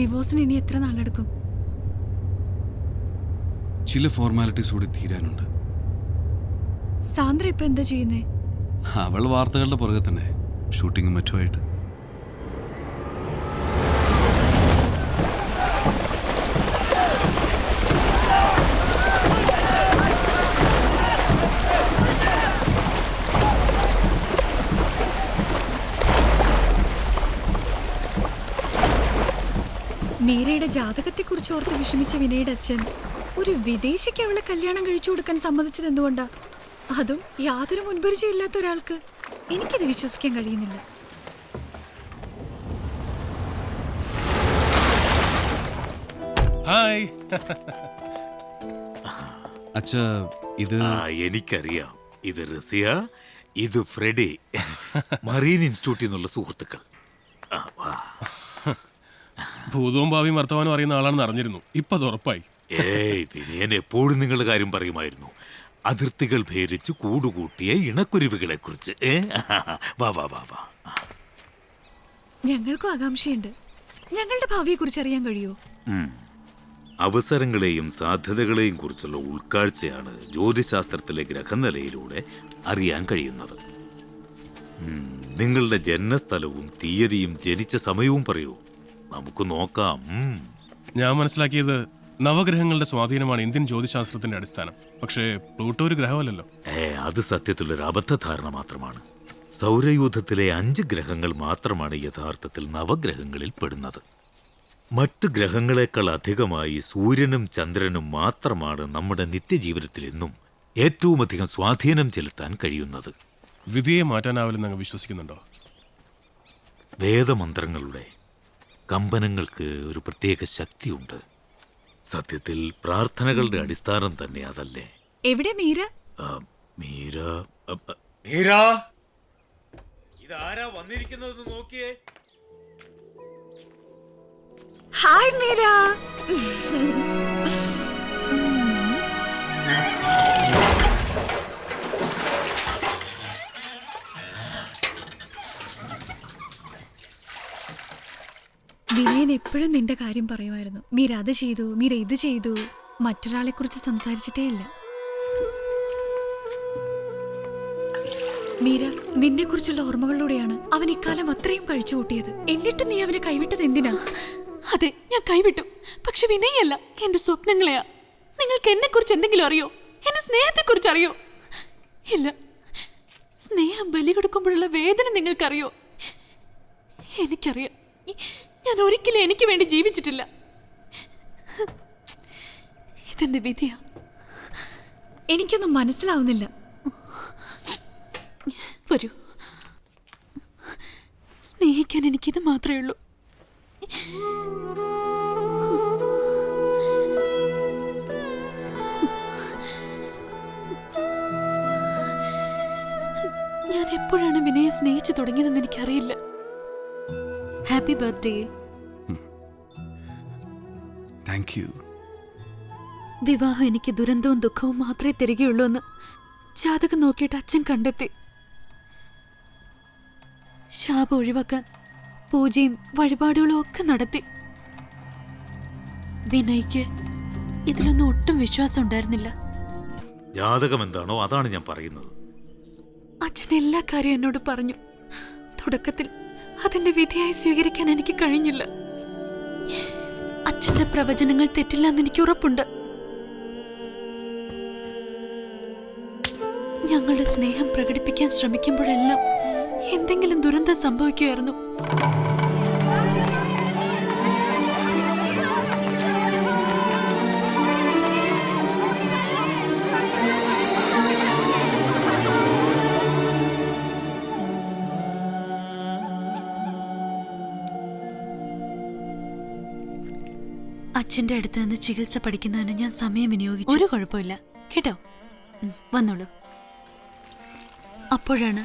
ഡിവോഴ്സിന് ഇനി എത്ര നാളെടുക്കും? ചില ഫോർമാലിറ്റീസ് കൂടി തീരാനുണ്ട്. സാന്ദ്ര ഇപ്പൊ എന്താ ചെയ്യുന്നേ? അവൾ വാർത്തകളുടെ പുറകെ തന്നെ ഷൂട്ടിങ്ങും മറ്റുമായിട്ട് മീരയുടെ ജാതകത്തെക്കുറിച്ച് ഓർത്ത് വിഷമിച്ച വിനയുടെ അച്ഛൻ ഒരു വിദേശിക്ക് അവളെ കല്യാണം കഴിച്ചു കൊടുക്കാൻ സമ്മതിച്ചത് എന്തുകൊണ്ടാ? അതും യാതൊരു മുൻപരിചയമില്ലാത്ത ഒരാൾക്ക്. എനിക്കത് വിശ്വസിക്കാൻ കഴിയുന്നില്ല. ഹായ്. അച്ഛ ഇത് ആ എനിക്കറിയാം. ഇത് റസിയ ഇത് ഫ്രെഡി. മറീൻ ഇൻസ്റ്റിറ്റ്യൂട്ടിൽ നിന്നുള്ള സുഹൃത്തുക്കൾ. ആ, വാ. ഭൂതവും ഭാവിയും വർത്തമാനം അറിയുന്ന ആളാണെന്ന് അറിഞ്ഞിരുന്നു. ഇപ്പൊ അത് ഉറപ്പായി. ഏയ് വിനയൻ എപ്പോഴും നിങ്ങളുടെ കാര്യം പറയുമായിരുന്നു. അതിർത്തികൾ ഭേദിച്ച് കൂടുകൂട്ടിയ ഇണക്കുരുവികളെ കുറിച്ച് വാ വാ വാ വാ. ഞങ്ങൾക്കും ആകാംക്ഷയുണ്ട്. ഞങ്ങളുടെ ഭാവിയെ കുറിച്ച് അറിയാൻ കഴിയുമോ? അവസരങ്ങളെയും സാധ്യതകളെയും കുറിച്ചുള്ള ഉൾക്കാഴ്ചയാണ് ജ്യോതിശാസ്ത്രത്തിലെ ഗ്രഹനിലയിലൂടെ അറിയാൻ കഴിയുന്നത്. നിങ്ങളുടെ ജന്മസ്ഥലവും തീയതിയും ജനിച്ച സമയവും പറയൂ. നമുക്ക് നോക്കാം. ഞാൻ മനസ്സിലാക്കിയത് നവഗ്രഹങ്ങളുടെ സ്വാധീനമാണ് ഇന്ത്യൻ ജ്യോതിശാസ്ത്രത്തിന്റെ അടിസ്ഥാനം. പക്ഷേ പ്ലൂട്ടോ ഒരു ഗ്രഹമല്ലല്ലോ. ഏ അത് സത്യത്തിലൊരു അബദ്ധധാരണ മാത്രമാണ്. സൗരയൂഥത്തിലെ അഞ്ച് ഗ്രഹങ്ങൾ മാത്രമാണ് യഥാർത്ഥത്തിൽ നവഗ്രഹങ്ങളിൽ പെടുന്നത്. മറ്റ് ഗ്രഹങ്ങളെക്കാൾ അധികമായി സൂര്യനും ചന്ദ്രനും മാത്രമാണ് നമ്മുടെ നിത്യജീവിതത്തിൽ എന്നും ഏറ്റവും അധികം സ്വാധീനം ചെലുത്താൻ കഴിയുന്നത്. വിധിയെ മാറ്റാനാവില്ലെന്ന് അങ്ങ് വിശ്വസിക്കുന്നുണ്ടോ? വേദമന്ത്രങ്ങളുടെ കമ്പനങ്ങൾക്ക് ഒരു പ്രത്യേക ശക്തിയുണ്ട്. സത്യത്തിൽ പ്രാർത്ഥനകളുടെ അടിസ്ഥാനം തന്നെ അതല്ലേ? എവിടെ മീര? ആ, മീര അ, അ, മീര? ഇതാരാ വന്നിരിക്കുന്നതെന്ന് നോക്കിയേ. ഹായ് മീര. വിനയൻ എപ്പോഴും നിന്റെ കാര്യം പറയുമായിരുന്നു. മീര അത് ചെയ്തു മീര ഇത് ചെയ്തു. മറ്റൊരാളെ കുറിച്ച് സംസാരിച്ചിട്ടേ ഇല്ല. മീര നിന്നെ കുറിച്ചുള്ള ഓർമ്മകളിലൂടെയാണ് അവൻ ഇക്കാലം അത്രയും കഴിച്ചു കൂട്ടിയത്. എന്നിട്ട് നീ അവനെ കൈവിട്ടത് എന്തിനാ? അതെ ഞാൻ കൈവിട്ടു. പക്ഷെ വിനയല്ല എന്റെ സ്വപ്നങ്ങളെയാ. നിങ്ങൾക്ക് എന്നെ കുറിച്ച് എന്തെങ്കിലും അറിയോ? എന്റെ സ്നേഹത്തെ കുറിച്ച് അറിയോ ഇല്ല സ്നേഹം ബലി കൊടുക്കുമ്പോഴുള്ള വേദന നിങ്ങൾക്കറിയോ? എനിക്കറിയാം. ഞാൻ ഒരിക്കലും എനിക്ക് വേണ്ടി ജീവിച്ചിട്ടില്ല. ഇതെന്റെ വിധിയാ? എനിക്കൊന്നും മനസ്സിലാവുന്നില്ല. വരൂ. സ്നേഹിക്കാൻ എനിക്കിത് മാത്രമേ ഉള്ളൂ. ഞാൻ എപ്പോഴാണ് വിനയെ സ്നേഹിച്ചു തുടങ്ങിയതെന്ന് എനിക്കറിയില്ല. ഹാപ്പി ബർത്ത്ഡേ താങ്ക് യു വിവാഹം എനിക്ക് ദുരന്തവും ദുഃഖവും മാത്രമേ തരികയുള്ളൂ എന്ന് ജാതകം നോക്കിയിട്ട് അച്ഛൻ കണ്ടെത്തി. ശാപം ഒഴിവാക്കാൻ പൂജയും വഴിപാടുകളും ഒക്കെ നടത്തി. വിനയ്ക്ക് ഇതിലൊന്നും ഒട്ടും വിശ്വാസം ഉണ്ടായിരുന്നില്ല. ജാതകം എന്താണോ അതാണ് ഞാൻ പറയുന്നത്. അച്ഛൻ എല്ലാ കാര്യവും എന്നോട് പറഞ്ഞു. തുടക്കത്തിൽ അതിന്റെ വിധിയായി സ്വീകരിക്കാൻ എനിക്ക് കഴിഞ്ഞില്ല. അച്ഛന്റെ പ്രവചനങ്ങൾ തെറ്റില്ല എന്ന് എനിക്ക് ഉറപ്പുണ്ട്. ഞങ്ങളുടെ സ്നേഹം പ്രകടിപ്പിക്കാൻ ശ്രമിക്കുമ്പോഴെല്ലാം എന്തെങ്കിലും ദുരന്തം സംഭവിക്കുമായിരുന്നു അച്ഛന്റെ അടുത്ത് നിന്ന് ചികിത്സ പഠിക്കുന്നതിന് ഞാൻ സമയം വിനിയോഗിച്ചു. ഒരു കുഴപ്പമില്ല. കേട്ടോ? വന്നോളൂ. അപ്പോഴാണ്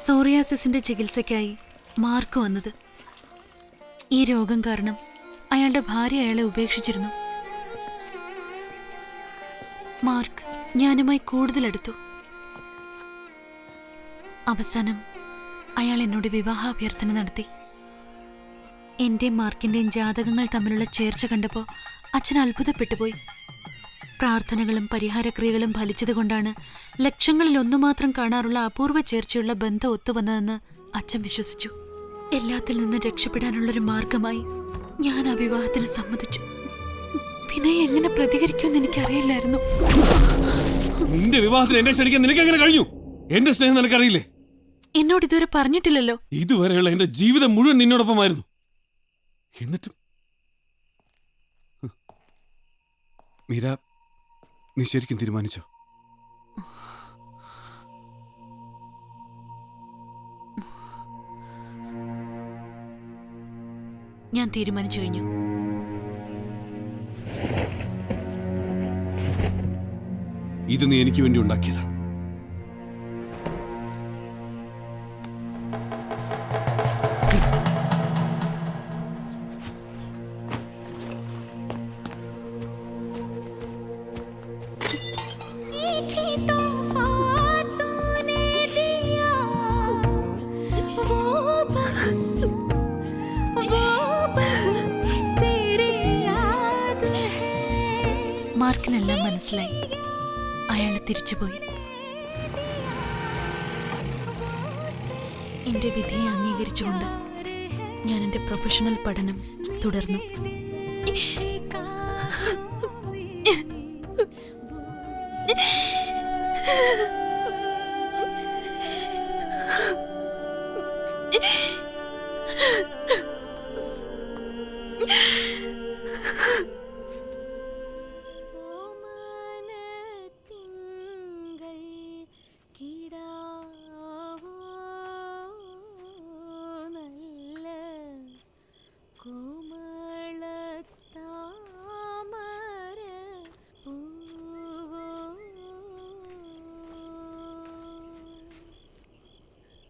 സോറിയാസിസിന്റെ ചികിത്സയ്ക്കായി മാർക്ക് വന്നത്. ഈ രോഗം കാരണം അയാളുടെ ഭാര്യ അയാളെ ഉപേക്ഷിച്ചിരുന്നു. മാർക്ക് ഞാനുമായി കൂടുതൽ അടുത്തു അവസാനം അയാൾ എന്നോട് വിവാഹാഭ്യർത്ഥന നടത്തി. എന്റെയും മാർക്കിന്റെയും ജാതകങ്ങൾ തമ്മിലുള്ള ചേർച്ച കണ്ടപ്പോൾ അച്ഛൻ അത്ഭുതപ്പെട്ടുപോയി. പ്രാർത്ഥനകളും പരിഹാരക്രിയകളും ഫലിച്ചതുകൊണ്ടാണ് ലക്ഷങ്ങളിൽ ഒന്നു മാത്രം കാണാറുള്ള അപൂർവ ചേർച്ചയുള്ള ബന്ധം ഒത്തുവന്നതെന്ന് അച്ഛൻ വിശ്വസിച്ചു. എല്ലാത്തിൽ നിന്ന് രക്ഷപ്പെടാനുള്ളൊരു മാർഗമായി ഞാൻ ആ വിവാഹത്തിന് സമ്മതിച്ചു. പിന്നെ എങ്ങനെ പ്രതികരിക്കുമെന്ന് എനിക്കറിയില്ലായിരുന്നു. നിന്റെ വിവാഹത്തിന് എന്നെ ക്ഷണിക്കാൻ നിനക്ക് എങ്ങനെ കഴിഞ്ഞു? എന്റെ സ്നേഹം നിനക്കറിയില്ലേ? എന്നോട് ഇതുവരെ പറഞ്ഞിട്ടില്ലല്ലോ. ഇതുവരെയുള്ള എന്റെ ജീവിതം മുഴുവൻ നിന്നോടൊപ്പമായിരുന്നു. എന്നിട്ടും? മീര നീ ശരിക്കും തീരുമാനിച്ചോ? ഞാൻ തീരുമാനിച്ചു കഴിഞ്ഞു. ഇത് നീ എനിക്ക് വേണ്ടി ഉണ്ടാക്കിയതാണ് മനസ്സിലായി. അയാൾ തിരിച്ചുപോയി. എന്റെ വിധിയെ അംഗീകരിച്ചുകൊണ്ട് ഞാൻ എന്റെ പ്രൊഫഷണൽ പഠനം തുടർന്നു.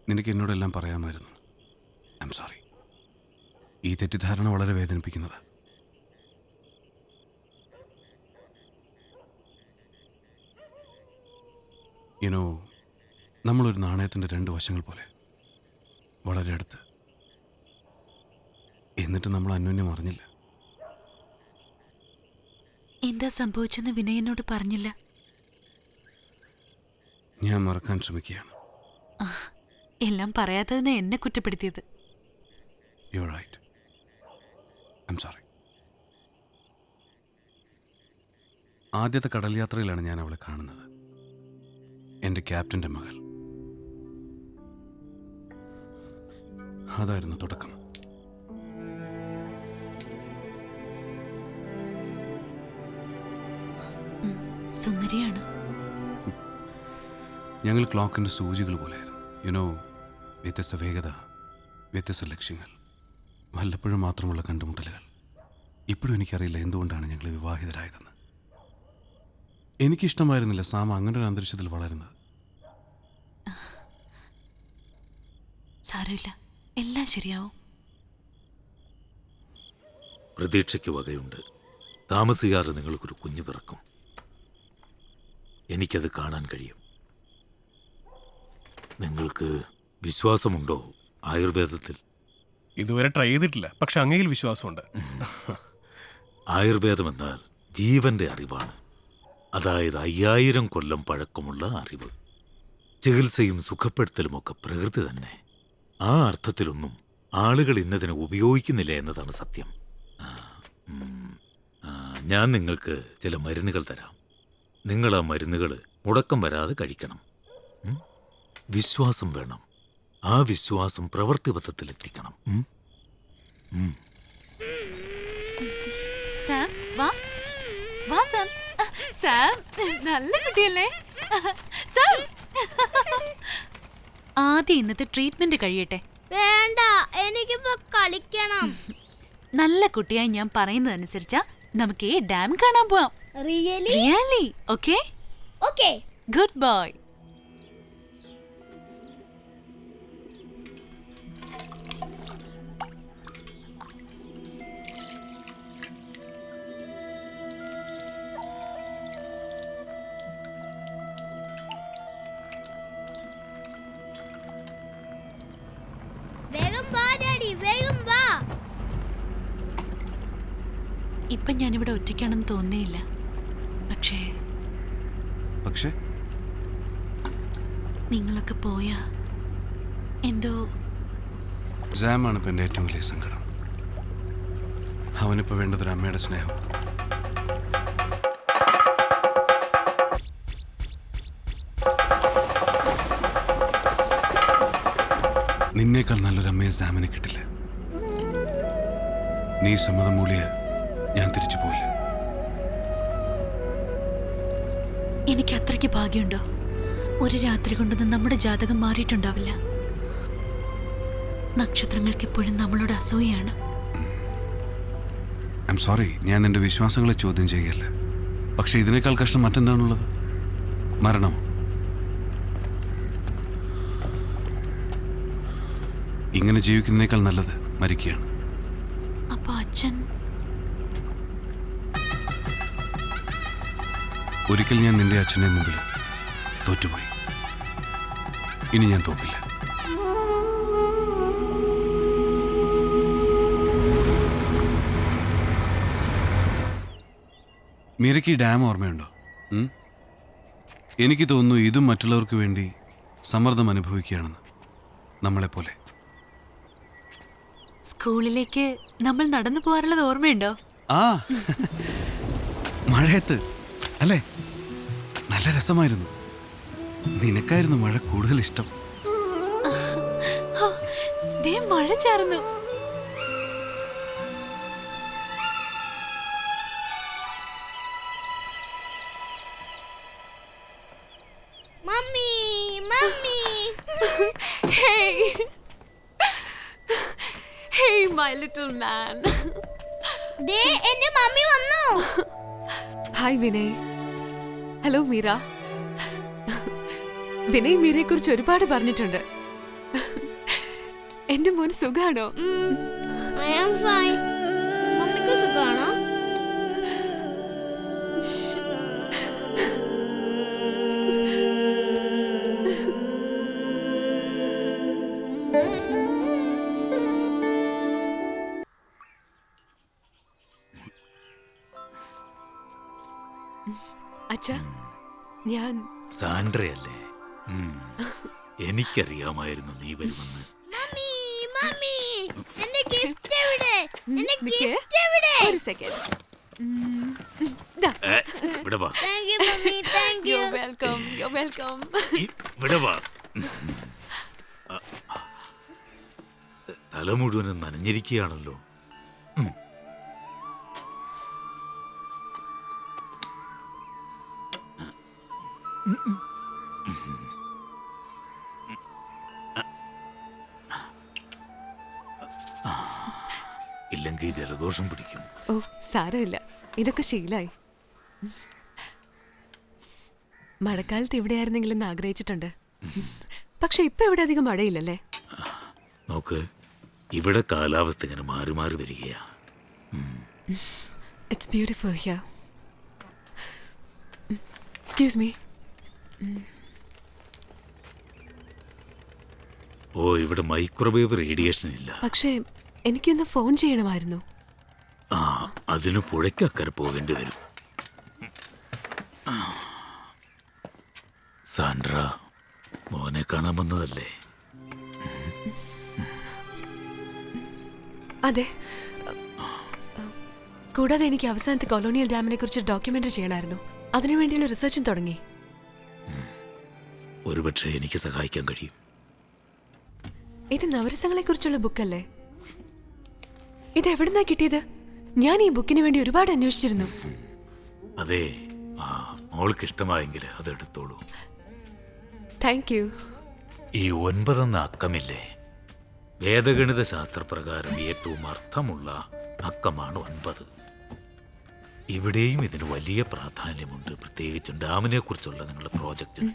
നിനക്ക് എന്നോടെല്ലാം പറയാമായിരുന്നു. ഐ എം സോറി ഈ തെറ്റിദ്ധാരണ വളരെ വേദനിപ്പിക്കുന്നത്. യുനോ നമ്മളൊരു നാണയത്തിന്റെ രണ്ട് വശങ്ങൾ പോലെ വളരെ അടുത്ത്. എന്നിട്ട് നമ്മൾ അന്യോന്യം അറിഞ്ഞില്ല. എന്താ സംഭവിച്ചെന്ന് വിനയനോട് പറഞ്ഞില്ല? ഞാൻ മറക്കാൻ ശ്രമിക്കുകയാണ്. എല്ലാം പറയാത്തതിന് എന്നെ കുറ്റപ്പെടുത്തിയത്. You right I'm sorry ആദ്യത്തെ കടൽ യാത്രയിലാണ് ഞാൻ അവളെ കാണുന്നത്. എന്റെ ക്യാപ്റ്റന്റെ മകൾ. അതായിരുന്നു തുടക്കം. സുന്ദരിയാണ്. ഞങ്ങൾ ക്ലോക്കിന്റെ സൂചികൾ പോലെയായിരുന്നു. യുനോ വ്യത്യസ്ത വേഗത വ്യത്യസ്ത ലക്ഷ്യങ്ങൾ വല്ലപ്പോഴും മാത്രമുള്ള കണ്ടുമുട്ടലുകൾ. ഇപ്പോഴും എനിക്കറിയില്ല എന്തുകൊണ്ടാണ് ഞങ്ങൾ വിവാഹിതരായതെന്ന്. എനിക്കിഷ്ടമായിരുന്നില്ല സാം അങ്ങനെ ഒരു അന്തരീക്ഷത്തിൽ വളരുന്നത്. സാരമില്ല. എല്ലാം ശരിയാവും. പ്രതീക്ഷയ്ക്ക് വകയുണ്ട്. താമസിയാതെ നിങ്ങൾക്കൊരു കുഞ്ഞു പിറക്കും. എനിക്കത് കാണാൻ കഴിയും. നിങ്ങൾക്ക് വിശ്വാസമുണ്ടോ ആയുർവേദത്തിൽ? ഇതുവരെ ട്രൈ ചെയ്തിട്ടില്ല. പക്ഷെ അങ്ങയിൽ വിശ്വാസമുണ്ട്. ആയുർവേദം എന്നാൽ ജീവന്റെ അറിവാണ്. അതായത് അയ്യായിരം കൊല്ലം പഴക്കമുള്ള അറിവ്. ചികിത്സയും സുഖപ്പെടുത്തലുമൊക്കെ പ്രകൃതി തന്നെ. ആ അർത്ഥത്തിലൊന്നും ആളുകൾ ഇന്നതിനെ ഉപയോഗിക്കുന്നില്ല എന്നതാണ് സത്യം. ഞാൻ നിങ്ങൾക്ക് ചില മരുന്നുകൾ തരാം. നിങ്ങൾ ആ മരുന്നുകൾ മുടക്കം വരാതെ കഴിക്കണം. വിശ്വാസം വേണം. ആ വിശ്വാസം പ്രവൃത്തിപഥത്തിലെത്തിക്കണം? സാം വാ. വാ സാം. സാം നല്ല കുട്ടിയല്ലേ? സാം. ആദ്യം ഇന്നത്തെ ട്രീറ്റ്മെന്റ് കഴിയട്ടെ. വേണ്ട എനിക്കിപ്പോ കളിക്കണം. നല്ല കുട്ടിയായി ഞാൻ പറയുന്നതനുസരിച്ചാ നമുക്ക് ഈ ഡാം കാണാൻ പോവാം. Really really okay okay good boy ഇപ്പം ഞാനിവിടെ ഒറ്റയ്ക്കാണെന്ന് തോന്നിയില്ല. പക്ഷേ പക്ഷേ? നിങ്ങളൊക്കെ പോയാ എന്തോ ജാമാണ് ഇപ്പം എന്റെ ഏറ്റവും വലിയ സങ്കടം. അവനിപ്പോൾ വേണ്ടതൊരു അമ്മയുടെ സ്നേഹം. നിന്നേക്കാൾ നല്ലൊരു അമ്മയെ സാമിന് കിട്ടില്ല. നീ സമ്മതം മൂളിയ. ഞാൻ തിരിച്ചു പോയില്ല എനിക്ക് അത്രയ്ക്ക് ഭാഗ്യമുണ്ടോ? ഒരു രാത്രി കൊണ്ടൊന്നും നമ്മുടെ ജാതകം മാറിയിട്ടുണ്ടാവില്ല. നക്ഷത്രങ്ങൾക്ക് എപ്പോഴും നമ്മളോട് അസൂയാണ് ഐ സോറി ഞാൻ എന്റെ വിശ്വാസങ്ങളെ ചോദ്യം ചെയ്യല്ല പക്ഷെ ഇതിനേക്കാൾ കഷ്ടം മറ്റെന്താണുള്ളത്? മരണം. ഇങ്ങനെ ജീവിക്കുന്നതിനേക്കാൾ നല്ലത് മരിക്കുകയാണ്. അപ്പൊ അച്ഛൻ ഒരിക്കൽ ഞാൻ നിന്റെ അച്ഛനെ മുമ്പിൽ തോറ്റുപോയി. ഇനി ഞാൻ തോക്കില്ല. മീരയ്ക്ക് ഈ ഡാം ഓർമ്മയുണ്ടോ? എനിക്ക് തോന്നുന്നു ഇതും മറ്റുള്ളവർക്ക് വേണ്ടി സമ്മർദ്ദം അനുഭവിക്കുകയാണെന്ന് നമ്മളെപ്പോലെ. സ്കൂളിലേക്ക് നമ്മൾ നടന്നു പോകാറുള്ളത് ഓർമ്മയുണ്ടോ? ആ. മഴയത്ത് അല്ലേ? നല്ല രസമായിരുന്നു. നിനക്കായിരുന്നു മഴ കൂടുതൽ ഇഷ്ടം. ദേ മഴ ചാർന്നു mummy mummy. Hey! hey, my little man. They mummy വന്നു. ഹായ് വിനയ്. ഹലോ മീര വിനയ് മീരയെ കുറിച്ച് ഒരുപാട് പറഞ്ഞിട്ടുണ്ട്. എന്റെ മോൻ സുഖാണോ? അച്ഛാ ഞാൻ സാൻഡ്രയല്ലേ എനിക്കറിയാമായിരുന്നു നീ വരുമെന്ന്. മമ്മി മമ്മി എന്റെ ഗിഫ്റ്റ് എവിടെ? എന്റെ ഗിഫ്റ്റ് എവിടെ? ഒരു സെക്കൻഡ് ഏ, ഇവിടെ വാ. ഈ- ഇവിടെ വാ. തല മുഴുവനും നനഞ്ഞിരിക്കുകയാണല്ലോ. സാരമില്ല ഇതൊക്കെ ശീലായി. മഴക്കാലത്ത് എവിടെയായിരുന്നെങ്കിലും എന്ന് ആഗ്രഹിച്ചിട്ടുണ്ട്. പക്ഷെ ഇപ്പൊ ഇവിടെ അധികം മഴയില്ലല്ലേ? നോക്ക് ഇവിടെ കാലാവസ്ഥ ഇങ്ങനെ മാറി മാറി വരികയാ. It's beautiful here excuse me ഓ ഇവിടെ മൈക്രോവേവ് റേഡിയേഷൻ ഇല്ല പക്ഷേ എനിക്കൊന്ന് ഫോൺ ചെയ്യണമായിരുന്നു. ആ അതിന് പുഴയ്ക്കക്കരെ പോകേണ്ടി വരും. സാൻഡ്ര മോനെ കാണാൻ വന്നതല്ലേ? അതെ. കൂടാതെ എനിക്ക് അവസാനത്തെ കൊളോണിയൽ ഡാമിനെ കുറിച്ച് ഡോക്യുമെന്ററി ചെയ്യണമായിരുന്നു. അതിനുവേണ്ടിയുള്ള റിസർച്ചും തുടങ്ങി. ഒരുപക്ഷെ എനിക്ക് സഹായിക്കാൻ കഴിയും. ഇത് നവരസങ്ങളെ കുറിച്ചുള്ള ബുക്കല്ലേ? ഇത് എവിടുന്നാ കിട്ടിയത്? ഞാൻ ഈ ബുക്കിന് വേണ്ടി ഒരുപാട് അന്വേഷിച്ചിരുന്നു. അതെ ആ മോൾക്ക് ഇഷ്ടമായെങ്കിൽ അത് എടുത്തോളൂ. താങ്ക് യു ഈ ഒൻപതെന്ന അക്കമില്ലേ? വേദഗണിത ശാസ്ത്രപ്രകാരം ഏറ്റവും അർത്ഥമുള്ള അക്കമാണ് ഒൻപത്. ഇവിടെയും ഇതിന് വലിയ പ്രാധാന്യമുണ്ട്. പ്രത്യേകിച്ചും ഡാമിനെ കുറിച്ചുള്ള നിങ്ങളുടെ പ്രോജക്റ്റ്.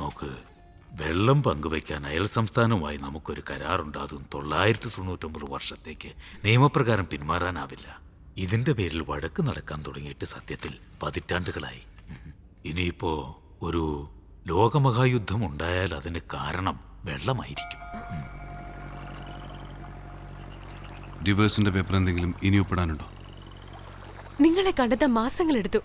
നോക്ക് വെള്ളം പങ്കുവയ്ക്കാൻ അയൽ സംസ്ഥാനവുമായി നമുക്കൊരു കരാറുണ്ടാകും. തൊള്ളായിരത്തി തൊണ്ണൂറ്റൊമ്പത് വർഷത്തേക്ക് നിയമപ്രകാരം പിന്മാറാനാവില്ല. ഇതിന്റെ പേരിൽ വഴക്ക് നടക്കാൻ തുടങ്ങിയിട്ട് സത്യത്തിൽ പതിറ്റാണ്ടുകളായി. ഇനിയിപ്പോ ഒരു ലോകമഹായുദ്ധം ഉണ്ടായാൽ അതിന് കാരണം വെള്ളമായിരിക്കും. ഡിവേഴ്സിന്റെ പേപ്പർ എന്തെങ്കിലും ഇനി ഒപ്പിടാനുണ്ടോ? നിങ്ങളെ കണ്ടെത്താൻ മാസങ്ങളെടുത്തു.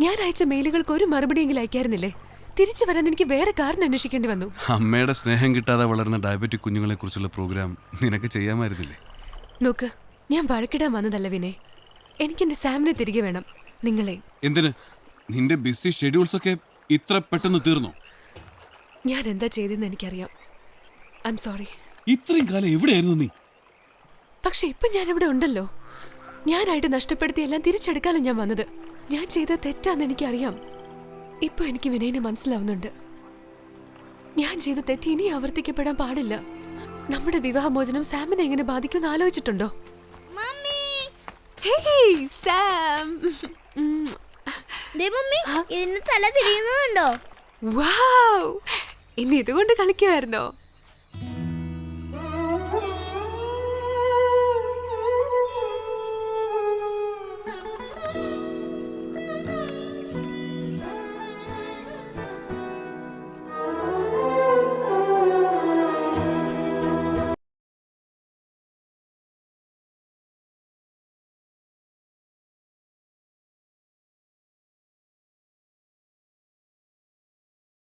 ഞാൻ അയച്ച മെയിലുകൾക്ക് ഒരു മറുപടിയെങ്കിലും അയക്കായിരുന്നില്ലേ? തിരിച്ചു വരാൻ എനിക്ക് വേറെ കാരണം അന്വേഷിക്കേണ്ടി വന്നു. അമ്മയുടെ സ്നേഹം കിട്ടാതെ വളർന്ന ഡയബറ്റിക് കുഞ്ഞുങ്ങളെ കുറിച്ചുള്ള പ്രോഗ്രാം നിനക്ക് ചെയ്യാമായിരുന്നില്ലേ? നോക്ക് ഞാൻ വഴക്കിടാൻ വന്നതല്ല വിനേ എനിക്ക് എന്റെ സാമിനെ തിരികെ വേണം. നിങ്ങളെ. എന്തിന്? നിന്റെ ബിസി ഷെഡ്യൂൾസ് ഒക്കെ ഇത്ര പെട്ടെന്ന് തീർന്നു? ഞാൻ എന്താ ചെയ്തെന്ന് എനിക്കറിയാം. ഐ എം സോറി ഇത്രയും കാലം എവിടെയായിരുന്നു നീ? പക്ഷെ ഇപ്പൊ ഞാൻ ഇവിടെ ഉണ്ടല്ലോ. ഞാനായിട്ട് നഷ്ടപ്പെടുത്തി എല്ലാം തിരിച്ചെടുക്കാനും ഞാൻ വന്നത്. ഞാൻ ചെയ്ത തെറ്റാന്ന് എനിക്കറിയാം. ഇപ്പൊ എനിക്ക് വിനയനെ മനസ്സിലാവുന്നുണ്ട്. ഞാൻ ചെയ്ത തെറ്റ് ഇനി ആവർത്തിക്കപ്പെടാൻ പാടില്ല. നമ്മുടെ വിവാഹമോചനം സാമിനെ എങ്ങനെ ബാധിക്കുമെന്ന് ആലോചിച്ചിട്ടുണ്ടോ? സാം! ഇതിന് തല വാവ് ഇതുകൊണ്ട് കളിക്കുമായിരുന്നോ?